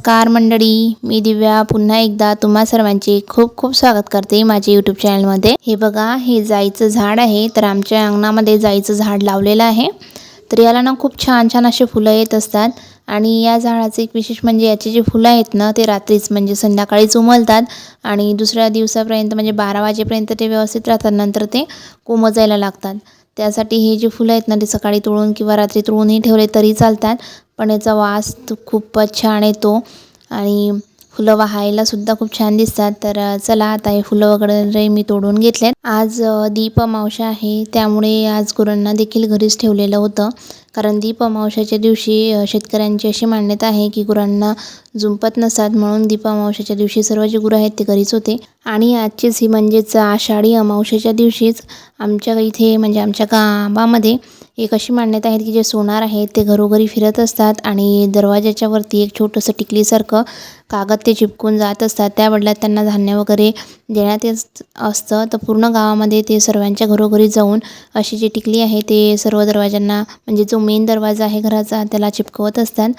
नमस्कार मंडळी मी दिव्या. पुन्हा एकदा तुम्हा सर्वांचे खूप खूप स्वागत करते माझ्या यूट्यूब चॅनलमध्ये हे बघा हे जाईचं झाड आहे तर आमच्या अंगणामध्ये जाईचं झाड लावलेलं आहे. तर याला ना खूप छान छान असे फुलं येत असतात आणि या झाडाचं एक विशेष म्हणजे याची जी फुलं आहेत ना ते रात्रीच म्हणजे संध्याकाळीच उमलतात आणि दुसऱ्या दिवसापर्यंत म्हणजे बारा वाजेपर्यंत ते व्यवस्थित राहतात नंतर ते कोमजायला लागतात. त्यासाठी हे जे फुलं आहेत ना ते सकाळी तोडून किंवा रात्री तोडूनही ठेवले तरी चालतात. पण याचा वास खूपच छान येतो. आणि फुलं वाहायला सुद्धा खूप छान दिसतात. तर चला आता हे फुलं वगैरे मी तोडून घेतलेत आज दीप अमावस्या आहे. त्यामुळे आज गुरांना देखील घरीच ठेवलेलं होतं. कारण दीप अमावस्याच्या दिवशी शेतकऱ्यांची अशी मान्यता आहे की गुरांना जुंपत नसतात म्हणून दीप अमावशाच्या दिवशी सर्व जे गुरं आहेत ते घरीच होते. आणि आजचीच ही म्हणजेच आषाढी अमावशेच्या दिवशीच आमच्या इथे म्हणजे आमच्या गावामध्ये एक अशी मान्यता आहे की जे सोनार आहेत ते घरोघरी फिरत असतात आणि दरवाजाच्या वरती एक छोटंसं टिकलीसारखं कागद ते चिपकून जात असतात. त्या बदल्यात त्यांना धान्य वगैरे देण्यात येत असतं. तर पूर्ण गावामध्ये ते सर्वांच्या घरोघरी जाऊन अशी जी टिकली आहे ते सर्व दरवाजांना म्हणजे जो मेन दरवाजा आहे घराचा त्याला चिपकवत असतात.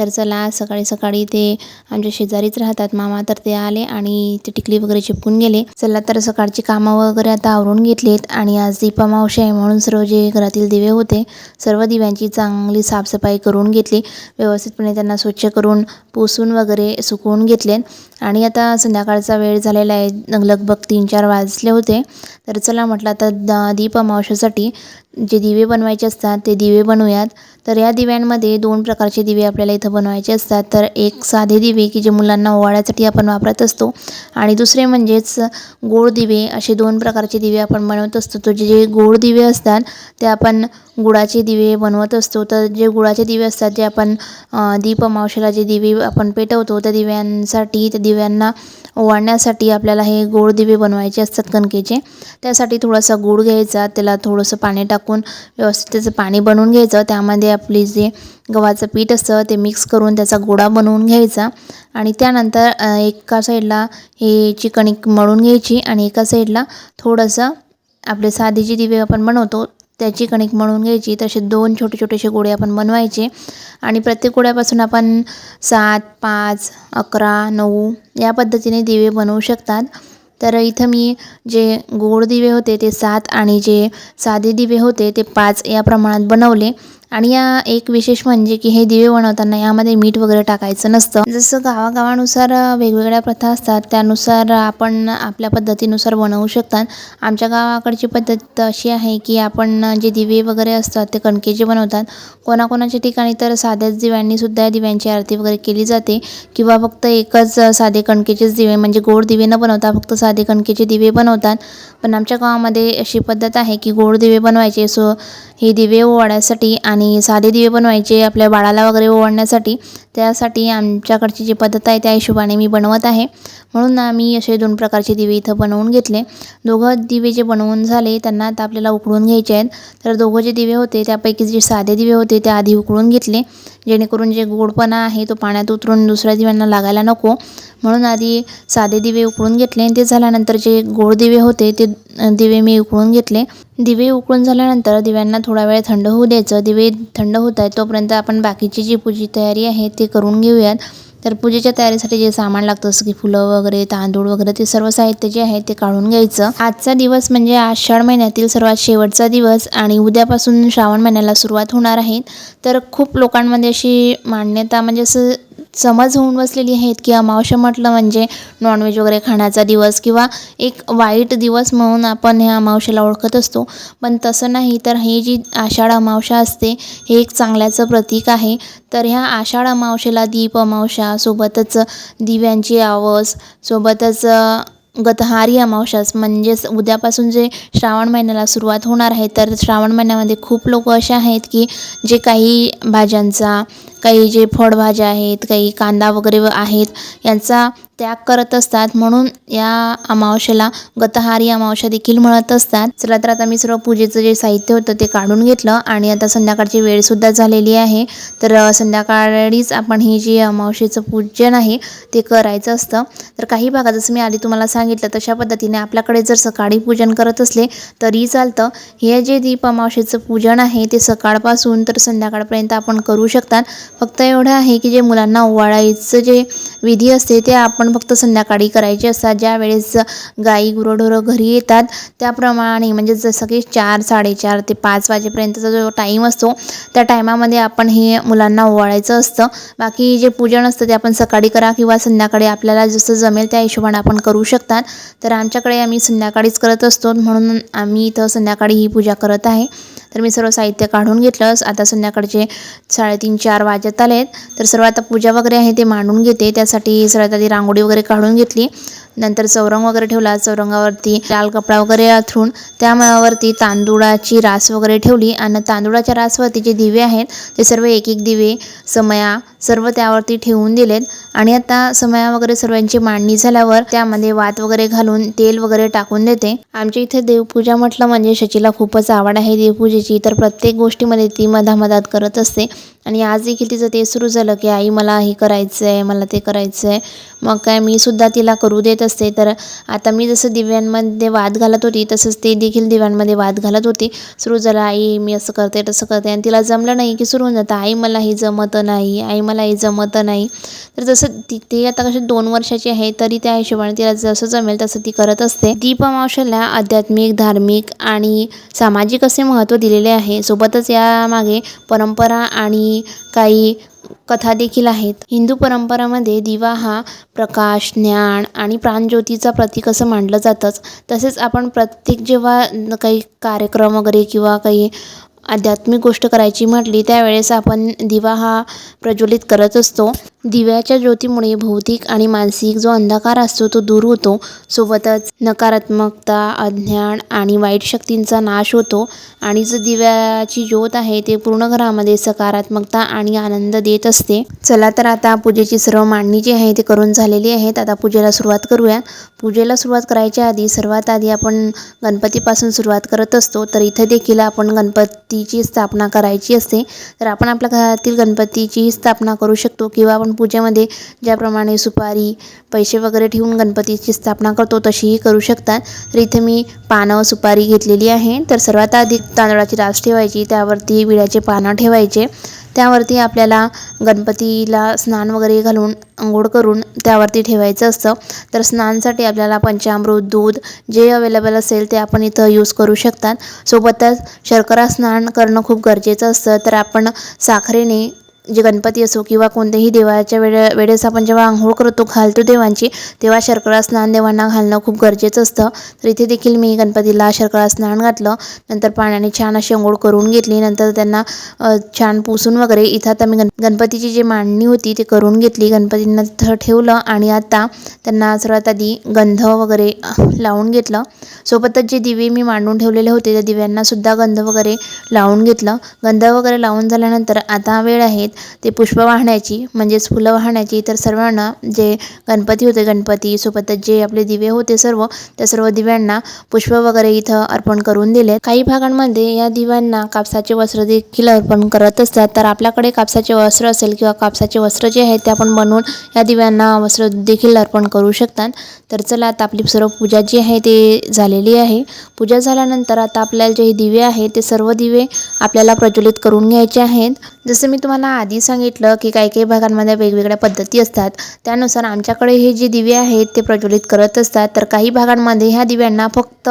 तर चला सकाळी सकाळी ते आमच्या शेजारीच राहतात मामा. तर ते आले आणि ते टिकली वगैरे चिपकून गेले. चला तर सकाळची कामं वगैरे आता आवरून घेतलीत आणि आज दीपामावशी आहे म्हणून सर्व जे घरातील दिवे होते सर्व दिव्यांची चांगली साफसफाई करून घेतली. व्यवस्थितपणे त्यांना स्वच्छ करून पुसून वगैरे सुकवून घेतले. आणि आता संध्याकाळचा वेळ झालेला आहे. लगभग तीन चार वाजले होते. तर चला म्हटलं आता द दीप जे दिवे बनवायचे असतात ते दिवे बनवूयात. तर या दिव्यांमध्ये दोन प्रकारचे दिवे आपल्याला इथं बनवायचे असतात. तर एक साधे दिवे की जे मुलांना ओवाळ्यासाठी आपण वापरत असतो आणि दुसरे म्हणजेच गोड दिवे. असे दोन प्रकारचे दिवे आपण बनवत असतो. तर जे जे गोड दिवे असतात ते आपण गुळाचे दिवे बनवत असतो. तर जे गुळाचे दिवे असतात जे आपण दीप अमावस्येला जे दिवे आपण पेटवतो त्या दिव्यांसाठी त्या दिव्यांना ओवाळण्यासाठी आपल्याला हे गोड दिवे बनवायचे असतात कणकेचे. त्यासाठी थोडासा गूळ घ्यायचा त्याला थोडंसं पाणी टाक टाकून व्यवस्थित त्याचं पाणी बनवून घ्यायचं. त्यामध्ये आपली जे गव्हाचं पीठ असतं ते मिक्स करून त्याचा गोळा बनवून घ्यायचा. आणि त्यानंतर एका साईडला हे ची कणिक मळून घ्यायची आणि एका साईडला थोडंसं आपले साधे जे दिवे आपण बनवतो त्याची कणिक मळून घ्यायची. तसे दोन छोटे छोटेसे गोळे आपण बनवायचे. आणि प्रत्येक गोळ्यापासून आपण सात पाच अकरा नऊ या पद्धतीने दिवे बनवू शकतात. तर इथं मी जे गोड दिवे होते ते सात आणि जे साधे दिवे होते ते पाच या प्रमाणात बनवले. आणि या एक विशेष म्हणजे की हे दिवे बनवताना यामध्ये मीठ वगैरे टाकायचं नसतं. जसं गावागावानुसार वेगवेगळ्या प्रथा असतात त्यानुसार आपण आपल्या पद्धतीनुसार बनवू शकतात. आमच्या गावाकडची पद्धत अशी आहे की आपण जे दिवे वगैरे असतात ते कणकेचे बनवतात. कोणाकोणाच्या ठिकाणी तर साध्याच दिव्यांनी सुद्धा या दिव्यांची आरती वगैरे केली जाते. किंवा फक्त एकच साधे कणकेचेच दिवे म्हणजे गोड दिवे न बनवता फक्त साधे कणकेचे दिवे बनवतात. पण आमच्या गावामध्ये अशी पद्धत आहे की गोड दिवे बनवायचे. सो हे दिवे ओवाळण्यासाठी आणि आणि साधे दिवे बनवायचे आपल्या बाळाला वगैरे ओवाळण्यासाठी. त्यासाठी आमच्याकडची जी पद्धत आहे त्या हिशोबाने मी बनवत आहे. म्हणून आम्ही असे दोन प्रकारचे दिवे इथं बनवून घेतले. दोघं दिवे जे बनवून झाले त्यांना आता आपल्याला उकळून घ्यायचे आहेत. तर दोघं जे दिवे होते त्यापैकी जे साधे दिवे होते ते आधी उकळून घेतले. जेणेकरून जे गोडपणा आहे तो पाण्यात उतरून दुसऱ्या दिव्यांना लागायला नको. म्हणून आधी साधे दिवे उकळून घेतले आणि ते झाल्यानंतर जे गोड दिवे होते ते दिवे मी उकळून घेतले. दिवे उकळून झाल्यानंतर दिव्यांना थोडा वेळ थंड होऊ द्यायचं. दिवे थंड होत आहेत तोपर्यंत आपण बाकीची जी पूजी तयारी आहे ते करून घेऊयात. तर पूजेच्या तयारीसाठी जे सामान लागतं जसं की फुलं वगैरे तांदूळ वगैरे ते सर्व साहित्य जे आहे ते काढून घ्यायचं. आजचा दिवस म्हणजे आषाढ महिन्यातील सर्वात शेवटचा दिवस आणि उद्यापासून श्रावण महिन्याला सुरुवात होणार आहे. तर खूप लोकांमध्ये अशी मान्यता म्हणजे असं समज होऊन बसलेली आहेत की अमावस्या म्हटलं म्हणजे नॉनव्हेज वगैरे खाण्याचा दिवस किंवा एक वाईट दिवस म्हणून आपण ह्या अमावस्याला ओळखत असतो. पण तसं नाही तर ही जी आषाढ अमावस्या असते हे एक चांगल्याचं प्रतीक आहे. तर ह्या आषाढ अमावस्येला दीप अमावस्या सोबतच दिव्यांची आवस सोबतच गतहारी अमावस्यास म्हणजेच उद्यापासून जे श्रावण महिन्याला सुरुवात होणार आहे तर श्रावण महिन्यामध्ये खूप लोक असे आहेत की जे काही भाज्यांचा काही जे फळभाज्या आहेत काही कांदा वगैरे आहेत यांचा त्याग करत असतात. म्हणून या अमावस्येला गतहारी अमावस्या देखील म्हणत असतात. चला तर आता मी सर्व पूजेचं जे साहित्य होतं ते काढून घेतलं आणि आता संध्याकाळची वेळसुद्धा झालेली आहे. तर संध्याकाळीच आपण ही जी अमावस्येचं पूजन आहे ते करायचं असतं. तर काही भागात जसं मी आधी तुम्हाला सांगितलं तशा पद्धतीने आपल्याकडे जर सकाळी पूजन करत असले तरी चालतं. हे जे दीप अमावस्येचं पूजन आहे ते सकाळपासून तर संध्याकाळपर्यंत आपण करू शकतात. फक्त एवढं आहे की जे मुलांना ओवाळायचं जे विधी असते ते आपण फक्त संध्याकाळी करायचे असतात. ज्या वेळेस गाई गुरंढोरं घरी येतात त्याप्रमाणे म्हणजे जसं की चार साडेचार ते पाच वाजेपर्यंतचा जो टाईम असतो त्या टायमामध्ये आपण हे मुलांना ओवाळायचं असतं. बाकी जे पूजन असतं ते आपण सकाळी करा किंवा संध्याकाळी आपल्याला जसं जमेल त्या हिशोबाने आपण करू शकतात. तर आमच्याकडे आम्ही संध्याकाळीच करत असतो. म्हणून आम्ही इथं संध्याकाळी ही पूजा करत आहे. तर मी सर्व साहित्य काढून घेतलं आता संध्याकाळचे साडेतीन चार वाजत आले आहेत तर सर्व आता पूजा वगैरे आहे ते मांडून घेते. त्यासाठी सर्वात आधी रांगोळी वगैरे काढून घेतली. नंतर चौरंग वगैरे ठेवला. चौरंगावरती लाल कपडा वगैरे अथरून त्यावरती तांदुळाची रास वगैरे ठेवली आणि तांदुळाच्या रासवरती जे दिवे आहेत ते सर्व एक एक दिवे समया सर्व त्यावरती ठेवून दिलेत. आणि आता समया वगैरे सर्वांची मांडणी झाल्यावर त्यामध्ये वात वगैरे घालून तेल वगैरे टाकून देते. आमच्या इथे देवपूजा म्हटलं म्हणजे शचीला खूपच आवड आहे देवपूजेची तर प्रत्येक गोष्टीमध्ये ती मधामधात करत असते. आणि आज देखील तिचं ते सुरू झालं की आई मला हे करायचं आहे मला ते करायचं आहे मग काय मी सुद्धा तिला करू देत असते. तर आता मी जसं दिव्यांमध्ये वाद घालत होती तसंच ते देखील दिव्यांमध्ये वाद घालत होती. सुरू झालं आई मी असं करते तसं करते. आणि तिला जमलं नाही की सुरू होऊन जातं. आई मला हे जमत नाही. आई मला हे जमत नाही. तर जसं ती ते आता कशी दोन वर्षाची आहे तरी त्या हिशोबाने तिला जसं जमेल तसं ती करत असते. दीपा मावशाला आध्यात्मिक धार्मिक आणि सामाजिक असे महत्त्व दिलेले आहे. सोबतच यामागे परंपरा आणि काही कथा देखील आहेत. हिंदू परंपरामध्ये दिवा हा प्रकाश ज्ञान आणि प्राणज्योतीचा प्रतीक असं मानलं जातंच. तसेच आपण प्रत्येक जेव्हा काही कार्यक्रम वगैरे किंवा काही आध्यात्मिक गोष्ट करायची म्हटली त्यावेळेस आपण दिवा हा प्रज्वलित करत असतो. दिव्याच्या ज्योतीमुळे भौतिक आणि मानसिक जो अंधकार असतो तो दूर होतो. सोबतच नकारात्मकता अज्ञान आणि वाईट शक्तींचा नाश होतो. आणि जो दिव्याची ज्योत आहे ते पूर्ण घरामध्ये सकारात्मकता आणि आनंद देत असते. चला तर आता पूजेची सर्व मांडणी जी आहे ती करून झालेली आहेत. आता पूजेला सुरुवात करूया पूजेला सुरुवात करायच्या आधी सर्वात आधी आपण गणपतीपासून सुरुवात करत असतो. तर इथे देखील आपण गणपतीची स्थापना करायची असते. तर आपण आपल्या घरातील गणपतीची स्थापना करू शकतो किंवा आपण पूजेमध्ये ज्याप्रमाणे सुपारी पैसे वगैरे ठेवून गणपतीची स्थापना करतो तशीही करू शकतात. तर इथे मी पानं सुपारी घेतलेली आहे. तर सर्वात आधी तांदळाची रास ठेवायची त्यावरती विड्याचे पानं ठेवायचे. त्यावरती आपल्याला गणपतीला स्नान वगैरे घालून आंघोळ करून त्यावरती ठेवायचं असतं. तर स्नानसाठी आपल्याला पंचामृत दूध जे अवेलेबल असेल ते आपण इथं यूज करू शकतात. सोबतच शर्करा स्नान करणं खूप गरजेचं असतं. तर आपण साखरेने जे गणपती असो किंवा कोणत्याही देवाच्या वेळे वेळेस आपण जेव्हा आंघोळ करतो घालतो देवांची तेव्हा शर्करा स्नान देवांना घालणं खूप गरजेचं असतं. तर इथे देखील मी गणपतीला शर्करा स्नान घातलं. नंतर पाण्याने छान अशी आंघोळ करून घेतली. नंतर त्यांना छान पुसून वगैरे इथं आता मी गण गणपतीची जी मांडणी होती ती करून घेतली. गणपतींना तिथं ठेवलं आणि आता त्यांना सर्वात आधी गंध वगैरे लावून घेतलं. सोबतच जे दिवे मी मांडून ठेवलेले होते त्या दिव्यांनासुद्धा गंध वगैरे लावून घेतलं. गंध वगैरे लावून झाल्यानंतर आता वेळ आहे ते पुष्प वाहण्याची म्हणजेच फुलं वाहण्याची तर सर्वांना जे गणपती होते गणपती सोबतच जे आपले दिवे होते सर्व त्या सर्व दिव्यांना पुष्प वगैरे इथं अर्पण करून दिले. काही भागांमध्ये या दिव्यांना कापसाचे वस्त्र देखील अर्पण करत असतात. तर आपल्याकडे कापसाचे वस्त्र असेल किंवा कापसाचे वस्त्र जे आहेत ते आपण बनवून या दिव्यांना वस्त्र देखील अर्पण करू शकतात. तर चला आता आपली सर्व पूजा जी आहे ते झालेली आहे. पूजा झाल्यानंतर आता आपल्याला जे हे दिवे आहेत ते सर्व दिवे आपल्याला प्रज्वलित करून घ्यायचे आहेत. जसं मी तुम्हाला आधी सांगितलं की काही काही भागांमध्ये वेगवेगळ्या पद्धती असतात. त्यानुसार आमच्याकडे हे जे दिवे आहेत ते प्रज्वलित करत असतात. तर काही भागांमध्ये ह्या दिव्यांना फक्त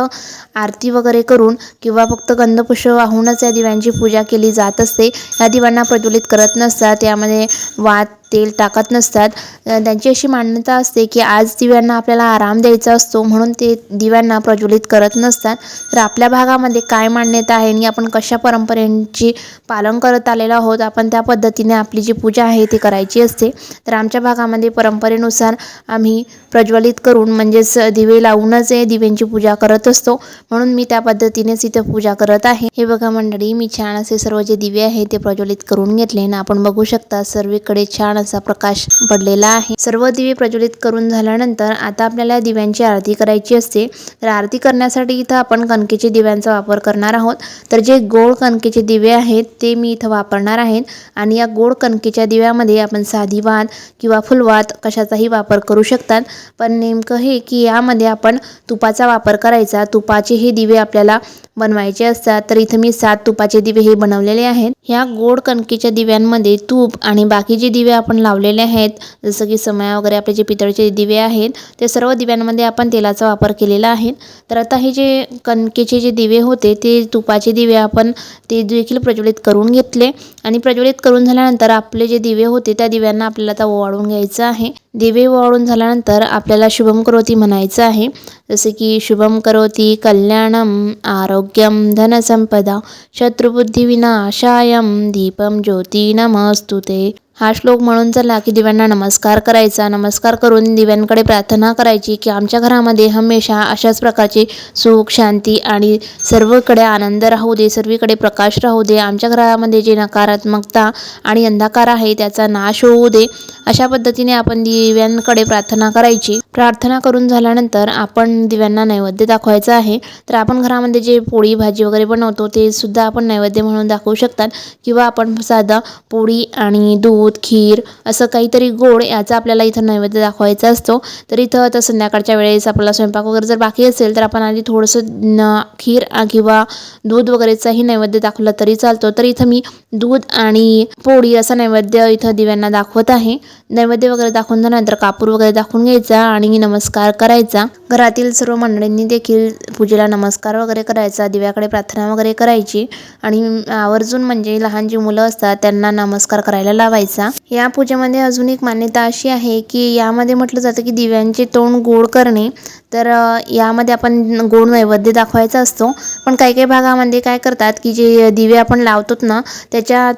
आरती वगैरे करून किंवा फक्त गंधपुष्प वाहूनच या दिव्यांची पूजा केली जात असते. या दिव्यांना प्रज्वलित करत नसतात. यामध्ये वात तेल टाकत नसतात. त्यांची अशी मान्यता असते की आज दिव्यांना आपल्याला आराम द्यायचा असतो म्हणून ते दिव्यांना प्रज्वलित करत नसतात. तर आपल्या भागामध्ये काय मान्यता आहे आणि आपण कशा परंपरेंची पालन करत आलेलो आहोत? आपण त्या पद्धतीने आपली जी पूजा आहे ती करायची असते. तर आमच्या भागामध्ये परंपरेनुसार आम्ही प्रज्वलित करून म्हणजेच दिवे लावूनच दिव्यांची पूजा करत असतो. म्हणून मी त्या पद्धतीनेच इथं पूजा करत आहे. हे बघा मंडळी मी छान असे सर्व जे दिवे आहे ते प्रज्वलित करून घेतले ना आपण बघू शकता सर्वीकडे छान असा प्रकाश पडलेला आहे. सर्व दिवे प्रज्वलित करून झाल्यानंतर आता आपल्याला दिव्यांची आरती करायची असते. तर आरती करण्यासाठी इथं आपण कणकेचे दिव्यांचा वापर करणार आहोत. तर जे गोड कणकेचे दिवे आहेत ते मी इथं वापरणार आहेत आणि या गोड कणकेच्या दिव्यामध्ये आपण साधी वात किंवा फुलवात कशाचाही वापर करू शकतात. पण नेमकं हे की यामध्ये आपण तुपाचा वापर करायचा. तुपाचे हे दिवे आपल्याला बनवायचे असतात. तर इथं मी सात तुपाचे दिवे हे बनवलेले आहेत. ह्या गोड कणकेच्या दिव्यांमध्ये तूप आणि बाकीचे दिवे आपण लावलेले आहेत जसं की समया वगैरे आपले जे पितळचे दिवे आहेत ते सर्व दिव्यांमध्ये आपण तेलाचा वापर केलेला आहे. तर आता हे जे कणकेचे जे दिवे होते ते तुपाचे दिवे आपण ते देखील प्रज्वलित करून घेतले. आणि प्रज्वलित करून झाल्यानंतर आपले जे दिवे होते त्या दिव्यांना आपल्याला आता ओवाळून घ्यायचं आहे. दिवे ओवाळून झाल्यानंतर आपल्याला शुभम करोती म्हणायचं आहे. जसे की शुभम करोती कल्याणम आरोग्यम धनसंपदा शत्रुबुद्धिविनाशायम दीपम ज्योती नमस्तुते हा श्लोक म्हणून चला की दिव्यांना नमस्कार करायचा. नमस्कार करून दिव्यांकडे प्रार्थना करायची की आमच्या घरामध्ये हमेशा अशाच प्रकारची सुख शांती आणि सर्वकडे आनंद राहू दे सर्वीकडे प्रकाश राहू दे. आमच्या घरामध्ये जे नकारात्मकता आणि अंधकार आहे त्याचा नाश होऊ दे. अशा पद्धतीने आपण दिव्यांकडे प्रार्थना करायची. प्रार्थना करून झाल्यानंतर आपण दिव्यांना नैवेद्य दाखवायचं आहे. तर आपण घरामध्ये जे पोळी भाजी वगैरे बनवतो ते सुद्धा आपण नैवेद्य म्हणून दाखवू शकतात. किंवा आपण साधा पोळी आणि दूध खीर असं काहीतरी गोड याचा आपल्याला इथं नैवेद्य दाखवायचा असतो. तर इथं आता संध्याकाळच्या वेळेस आपल्याला स्वयंपाक वगैरे जर बाकी असेल तर आपण आधी थोडंसं न खीर किंवा दूध वगैरेचाही नैवेद्य दाखवला तरी चालतो. तर इथं मी दूध आणि पोळी असा नैवेद्य इथं दिव्यांना दाखवत आहे. नैवेद्य वगैरे दाखवून झाल्यानंतर कापूर वगैरे दाखवून घ्यायचा आणि नमस्कार करायचा. घरातील सर्व मंडळींनी देखील पूजेला नमस्कार वगैरे करायचा दिव्याकडे प्रार्थना वगैरे करायची आणि आवर्जून म्हणजे लहान जी मुलं असतात त्यांना नमस्कार करायला लावायचा. या पूजेमध्ये अजून एक मान्यता अशी आहे की यामध्ये म्हटलं जातं की दिव्यांचे तोंड गोड करणे तर यामध्ये आपण गोड नैवेद्य दाखवायचा असतो. पण काही काही भागामध्ये काय करतात की जे दिवे आपण लावतोत ना त्याच्या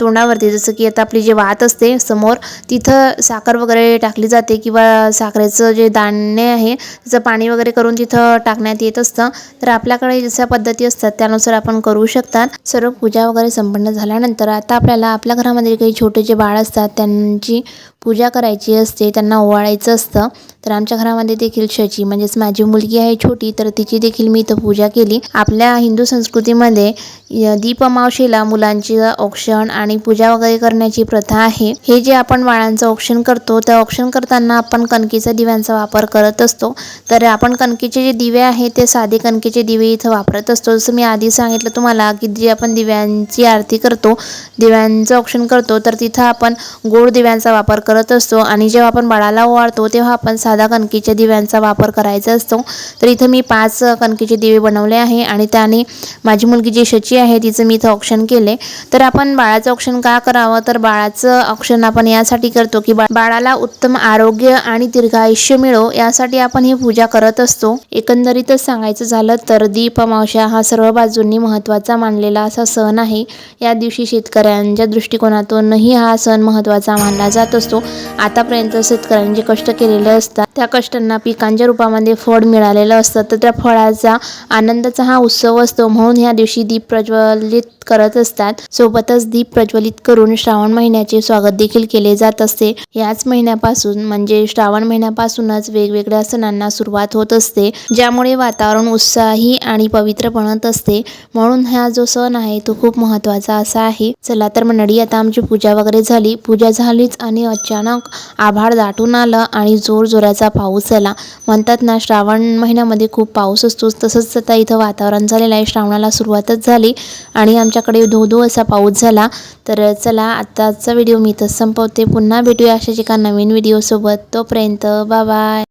तोंडावरती जसं की आता आपली जे वात असते समोर तिथं साखर वगैरे टाकली जाते किंवा साखरेचं जे दाणे आहे त्याचं पाणी वगैरे करून तिथं टाकण्यात येत असतं. तर आपल्याकडे जशा पद्धती असतात त्यानुसार आपण करू शकतात. सर्व पूजा वगैरे संपन्न झाल्यानंतर आता आपल्याला आपल्या घरामध्ये काही छोटे जे बाळ असतात त्यांची पूजा करायची असते त्यांना ओवाळायचं असतं तर आमच्या घरामध्ये देखील शची म्हणजेच माझी मुलगी आहे छोटी तर तिची देखील मी इथं पूजा केली. आपल्या हिंदू संस्कृतीमध्ये दीपमावशीला मुलांची औक्षण आणि पूजा वगैरे करण्याची प्रथा आहे. हे जे आपण बाळांचं औक्षण करतो त्या औक्षण करताना आपण कणकेच्या दिव्यांचा वापर करत असतो. तर आपण कणकेचे जे दिवे आहेत ते साधे कणकेचे दिवे इथं वापरत असतो. जसं मी आधी सांगितलं तुम्हाला की जे आपण दिव्यांची आरती करतो दिव्यांचं औक्षण करतो तर तिथं आपण गोड दिव्यांचा वापर कर करत असतो आणि जेव्हा आपण बाळाला ओवाळतो तेव्हा आपण साधा कणकीच्या दिव्यांचा वापर करायचा असतो. तर इथं मी पाच कणकीचे दिवे बनवले आहे आणि त्याने माझी मुलगी जी शची आहे तिचं मी इथं ऑप्शन केले तर आपण बाळाचं ऑप्शन का करावं? तर बाळाचं ऑप्शन आपण यासाठी करतो की बा बाळाला उत्तम आरोग्य आणि दीर्घायुष्य मिळो यासाठी आपण ही पूजा करत असतो. एकंदरीतच सांगायचं झालं तर दीप अमावस्या हा सर्व बाजूंनी महत्त्वाचा मानलेला असा सण आहे. या दिवशी शेतकऱ्यांच्या दृष्टिकोनातूनही हा सण महत्त्वाचा मानला जात असतो. आतापर्यंत शेतकऱ्यांनी जे कष्ट केलेले असतात त्या कष्टांना पिकांच्या रूपामध्ये फळ मिळालेलं असतं. तर त्या फळाचा आनंदाचा हा उत्सव असतो. म्हणून ह्या दिवशी दीप प्रज्वलित करत असतात. सोबतच दीप प्रज्वलित करून श्रावण महिन्याचे स्वागत देखील केले जात असते. याच महिन्यापासून म्हणजे श्रावण महिन्यापासूनच वेगवेगळ्या सणांना सुरुवात होत असते ज्यामुळे वातावरण उत्साही आणि पवित्र बनत असते. म्हणून हा जो सण आहे तो खूप महत्त्वाचा असा आहे. चला तर मंडळी आता आमची पूजा वगैरे झाली. पूजा झालीच आणि अचानक आभाळ दाटून आलं आणि जोर जोराचा पाऊस आला. म्हणतात ना श्रावण महिन्यामध्ये खूप पाऊस असतो. तसंच आता इथं वातावरण झालेलं आहे. श्रावणाला सुरुवातच झाली आणि आमच्याकडे धो धो असा पाऊस झाला. तर चला आत्ताचा व्हिडिओ मी इथंच संपवते. पुन्हा भेटूया अशाच एका नवीन व्हिडिओसोबत. तोपर्यंत बाय